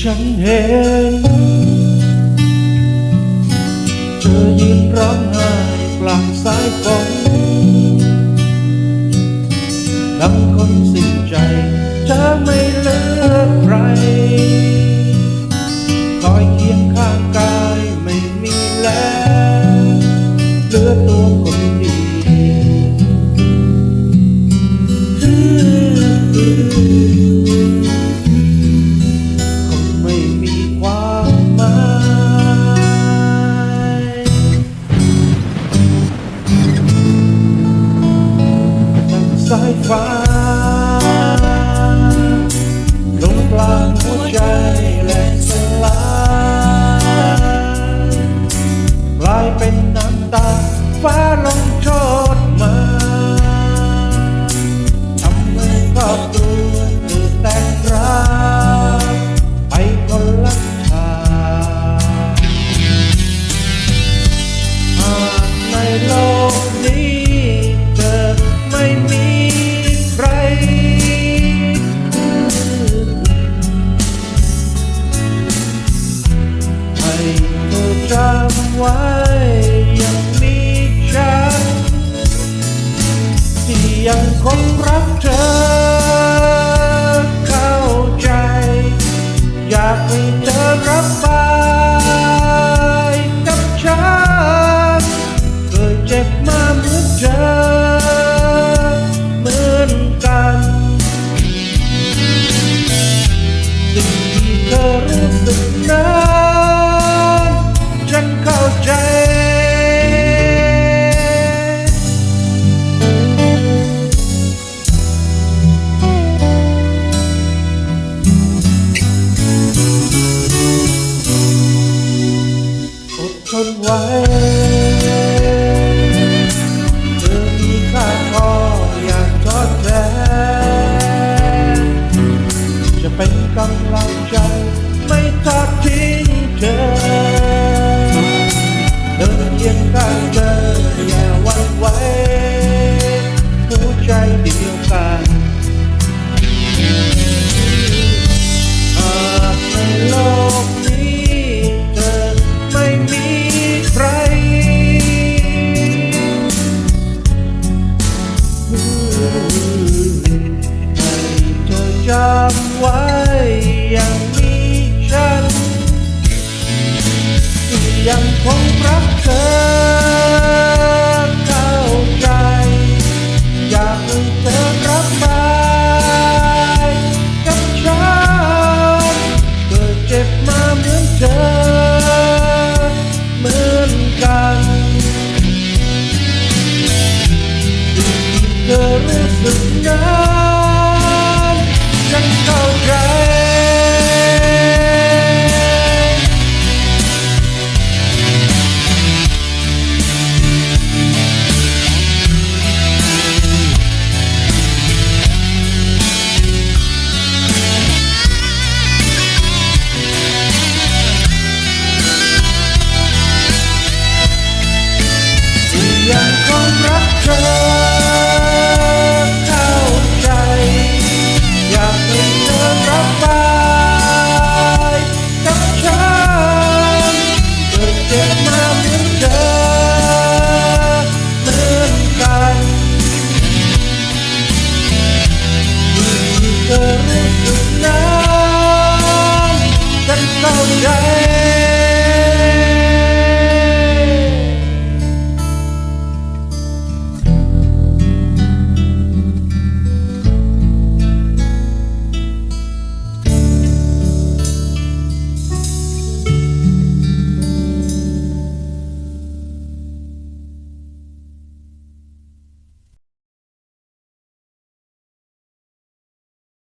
ฉันเห็น เธอยืนร้องไห้กลางสายฝนดังคนสิ้นใจเธอไม่ ยังคงรักเธอ เธอมีค่าพออย่างทอดแท้จะเป็นกำลังใจไม่ทอดทิ้งเธอเดินเคียงข้างเธอ คงรักเธอเข้าใจ อยากให้เธอรับไปกับฉันเกิดเจ็บมาเหมือนเธอเหมือนกันเธอรู้สึกนั้นฉันเข้าใจ